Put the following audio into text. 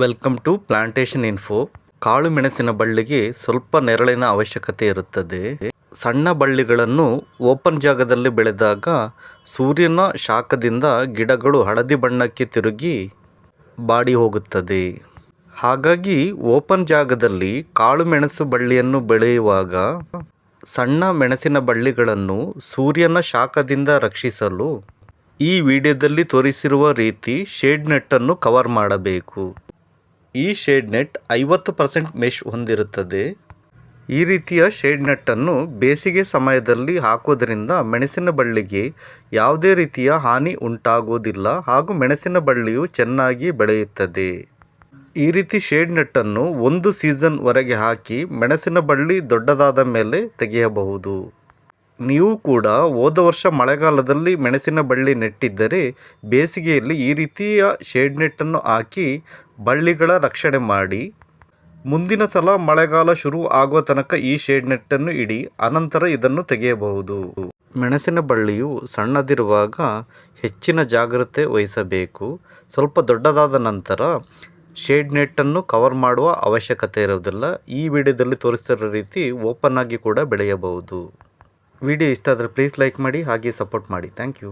Welcome to plantation info ಕಾಳು ಮೆಣಸಿನ ಬಳ್ಳಿಗೆ ಸ್ವಲ್ಪ ನೆರಳಿನ ಅವಶ್ಯಕತೆ ಇರುತ್ತದೆ. ಸಣ್ಣ ಬಳ್ಳಿಗಳನ್ನು ಓಪನ್ ಜಾಗದಲ್ಲಿ ಬೆಳೆದಾಗ ಸೂರ್ಯನ ಶಾಖದಿಂದ ಗಿಡಗಳು ಹಳದಿ ಬಣ್ಣಕ್ಕೆ ತಿರುಗಿ ಬಾಡಿ ಹೋಗುತ್ತದೆ. ಹಾಗಾಗಿ ಓಪನ್ ಜಾಗದಲ್ಲಿ ಕಾಳು ಮೆಣಸು ಬಳ್ಳಿಯನ್ನು ಬೆಳೆಯುವಾಗ ಸಣ್ಣ ಮೆಣಸಿನ ಬಳ್ಳಿಗಳನ್ನು ಸೂರ್ಯನ ಶಾಖದಿಂದ ರಕ್ಷಿಸಲು ಈ ವಿಡಿಯೋದಲ್ಲಿ ತೋರಿಸಿರುವ ರೀತಿ ಶೇಡ್ ನೆಟ್ಟನ್ನು ಕವರ್ ಮಾಡಬೇಕು. ಈ ಶೇಡ್ ನೆಟ್ ಐವತ್ತು ಪರ್ಸೆಂಟ್ ಮೆಶ್ ಹೊಂದಿರುತ್ತದೆ. ಈ ರೀತಿಯ ಶೇಡ್ ನೆಟ್ಟನ್ನು ಬೇಸಿಗೆ ಸಮಯದಲ್ಲಿ ಹಾಕೋದರಿಂದ ಮೆಣಸಿನ ಬಳ್ಳಿಗೆ ಯಾವುದೇ ರೀತಿಯ ಹಾನಿ ಉಂಟಾಗುವುದಿಲ್ಲ ಹಾಗೂ ಮೆಣಸಿನ ಬಳ್ಳಿಯು ಚೆನ್ನಾಗಿ ಬೆಳೆಯುತ್ತದೆ. ಈ ರೀತಿ ಶೇಡ್ ನೆಟ್ಟನ್ನು ಒಂದು ಸೀಸನ್ವರೆಗೆ ಹಾಕಿ ಮೆಣಸಿನ ಬಳ್ಳಿ ದೊಡ್ಡದಾದ ಮೇಲೆ ತೆಗೆಯಬಹುದು. ನೀವು ಕೂಡ ಹೋದ ವರ್ಷ ಮಳೆಗಾಲದಲ್ಲಿ ಮೆಣಸಿನ ಬಳ್ಳಿ ನೆಟ್ಟಿದ್ದರೆ ಬೇಸಿಗೆಯಲ್ಲಿ ಈ ರೀತಿಯ ಶೇಡ್ ನೆಟ್ಟನ್ನು ಹಾಕಿ ಬಳ್ಳಿಗಳ ರಕ್ಷಣೆ ಮಾಡಿ. ಮುಂದಿನ ಸಲ ಮಳೆಗಾಲ ಶುರು ಆಗುವ ತನಕ ಈ ಶೇಡ್ ನೆಟ್ಟನ್ನು ಇಡಿ, ಅನಂತರ ಇದನ್ನು ತೆಗೆಯಬಹುದು. ಮೆಣಸಿನ ಬಳ್ಳಿಯು ಸಣ್ಣದಿರುವಾಗ ಹೆಚ್ಚಿನ ಜಾಗ್ರತೆ ವಹಿಸಬೇಕು. ಸ್ವಲ್ಪ ದೊಡ್ಡದಾದ ನಂತರ ಶೇಡ್ ನೆಟ್ಟನ್ನು ಕವರ್ ಮಾಡುವ ಅವಶ್ಯಕತೆ ಇರುವುದಿಲ್ಲ. ಈ ವಿಡಿಯೋದಲ್ಲಿ ತೋರಿಸಿರೋ ರೀತಿ ಓಪನ್ ಆಗಿ ಕೂಡ ಬೆಳೆಯಬಹುದು. ವಿಡಿಯೋ ಇಷ್ಟ ಆದರೆ ಪ್ಲೀಸ್ ಲೈಕ್ ಮಾಡಿ ಹಾಗೆ ಸಪೋರ್ಟ್ ಮಾಡಿ. Thank you